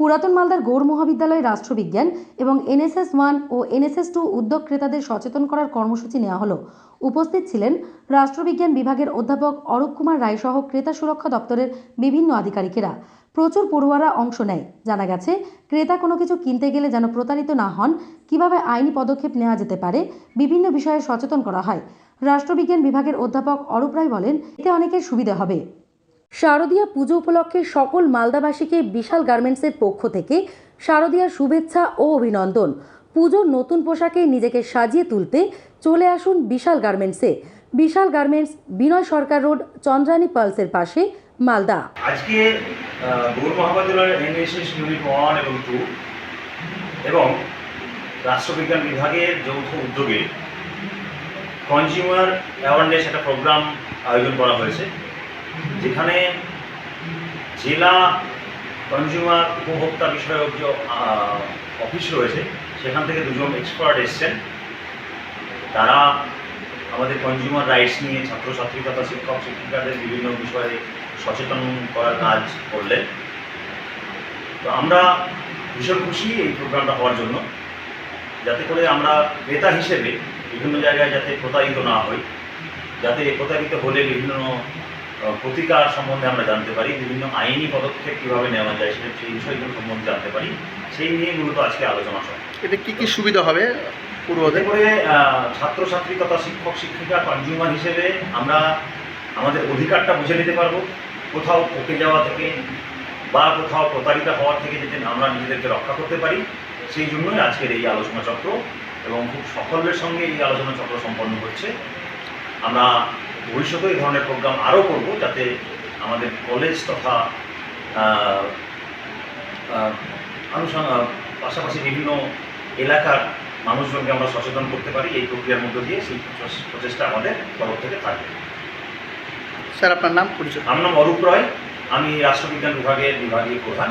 পুরাতন মালদার গৌর মহাবিদ্যালয় রাষ্ট্রবিজ্ঞান এবং এনএসএস ওয়ান ও এনএসএস টু উদ্যোগ ক্রেতাদের সচেতন করার কর্মসূচি নেওয়া হলো। উপস্থিত ছিলেন রাষ্ট্রবিজ্ঞান বিভাগের অধ্যাপক অরূপ কুমার রায় সহ ক্রেতা সুরক্ষা দপ্তরের বিভিন্ন আধিকারিকেরা। প্রচুর পড়ুয়ারা অংশ নেয়। জানা গেছে, ক্রেতা কোনো কিছু কিনতে গেলে যেন প্রতারিত না হন, কীভাবে আইনি পদক্ষেপ নেওয়া যেতে পারে, বিভিন্ন বিষয়ে সচেতন করা হয়। রাষ্ট্রবিজ্ঞান বিভাগের অধ্যাপক অরূপ রায় বলেন, এতে অনেকের সুবিধা হবে। শারদীয়া পুজো উপলক্ষে সকল মালদাবাসীকে বিশাল গার্মেন্টসের পক্ষ থেকে শারদীয়ার শুভেচ্ছা ও অভিনন্দন। পুজোর নতুন পোশাকে নিজেকে সাজিয়ে তুলতে চলে আসুন বিশাল গার্মেন্টসে। বিশাল গার্মেন্টস, বিনয় সরকার রোড, চন্দ্রানী পালসের পাশে, মালদা। আজকে গৌর মহাবিদ্যালয়ের এনএসএস ইউনিট ওয়ান এবং টু এবং রাষ্ট্রবিজ্ঞান বিভাগের যৌথ উদ্যোগে কনজিউমার অ্যাওয়ারনেস একটা প্রোগ্রাম আয়োজন করা হয়েছে। যেখানে জেলা কনজিউমার উপভোক্তা বিষয়ক যে অফিস রয়েছে, সেখান থেকে দুজন এক্সপার্ট এসছেন। তারা আমাদের কনজিউমার রাইটস নিয়ে ছাত্রছাত্রী তথা শিক্ষক, শিক্ষিকাদের বিভিন্ন বিষয়ে সচেতন করার কাজ করলেন। তো আমরা ভীষণ খুশি এই প্রোগ্রামটা হওয়ার জন্য, যাতে করে আমরা ক্রেতা হিসেবে বিভিন্ন জায়গায় যাতে প্রতারিত না হই, যাতে প্রতারিত হলে বিভিন্ন প্রতিকার সম্বন্ধে আমরা জানতে পারি বিভিন্ন আইনি পদক্ষেপ কীভাবে নেওয়া যায় সেটা সেই বিষয়গুলো সম্বন্ধে জানতে পারি। সেই নিয়ে মূলত আজকে আলোচনা সভা এতে কি কি সুবিধা হবে পূর্বদের করে ছাত্রছাত্রী তথা শিক্ষক শিক্ষিকা কনজিউমার হিসেবে আমরা আমাদের অধিকারটা বুঝে নিতে পারব। কোথাও ঠকে যাওয়া থেকে বা কোথাও প্রতারিত হওয়ার থেকে যাতে আমরা নিজেদেরকে রক্ষা করতে পারি সেই জন্যই আজকের এই আলোচনা চক্র এবং খুব সাফল্যের সঙ্গে এই আলোচনা চক্র সম্পন্ন হচ্ছে। আমরা ভবিষ্যতে এই ধরনের প্রোগ্রাম আরও করব যাতে আমাদের কলেজ তথা আনুষঙ্গ পাশাপাশি বিভিন্ন এলাকার মানুষজনকে আমরা সচেতন করতে পারি এই প্রক্রিয়ার মধ্য দিয়ে সেই প্রচেষ্টা আমাদের তরফ থেকে থাকবে। স্যার আপনার নাম পরিচয়? আমার নাম অরূপ রয়। আমি রাষ্ট্রবিজ্ঞান বিভাগের বিভাগীয় প্রধান।